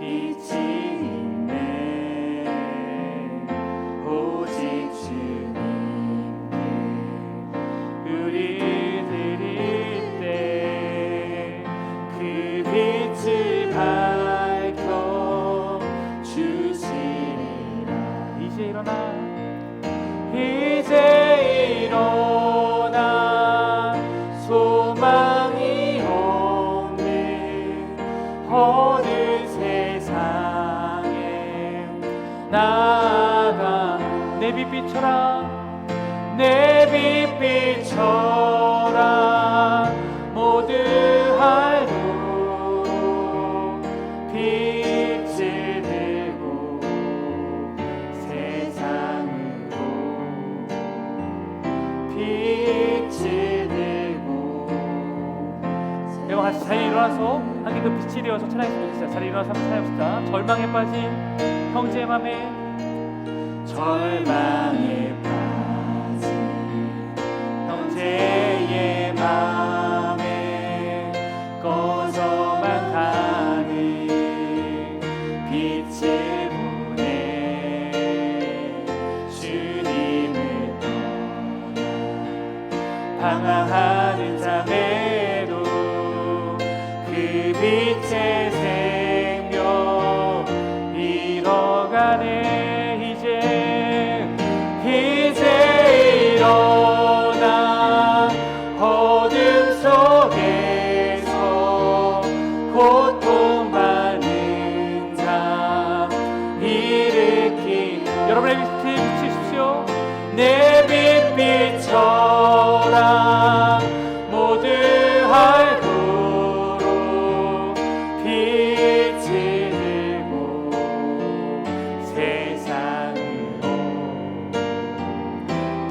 이 있네. 오직 주님께 우리 드릴 때그 빛을 밝혀 주시리라. 이제 소망이 없는 어느 세상에 나아가 내 빛 비춰라 내 빛 비춰라 같이 자리에 일어나서 함께 그 빛이 되어서 찬양했으면 자리에 일어나서 한번 찬양합시다. 절망에 빠진 형제의 맘에. 절망에 빠진 형제의 맘에 꺼져만 가는 빛을 방황하는 자매도 그 빛의 생명 잃어가네 이제. 이제 일어나 어둠 속에서 고통 많은 자 일으키 여러분의 빛을 비추십시오. 내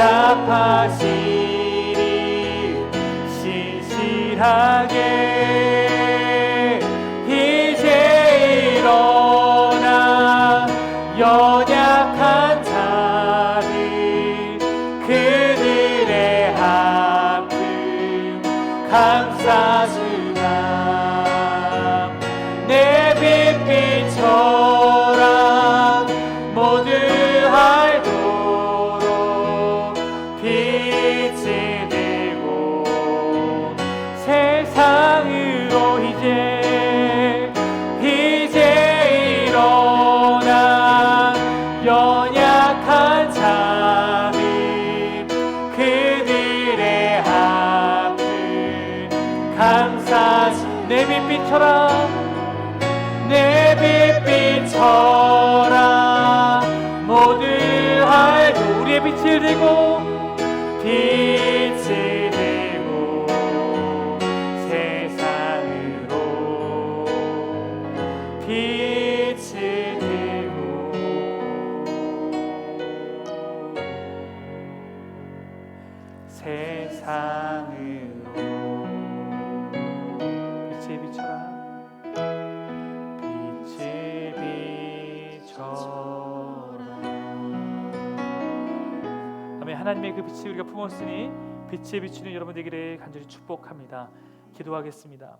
응답하시리. 신실하게 이제 일어나 연약한 자들 그들의 아픔 감싸주 약한 자들 그들의 아픔. 감사시 내빛 비춰라 내 빛 비춰라 모두 알고 우리의 빛을 들고 빛을 들고 세상으로 빛을 하나님의 그 빛을 우리가 품었으니 빛에 비추는 여러분 되기를 간절히 축복합니다. 기도하겠습니다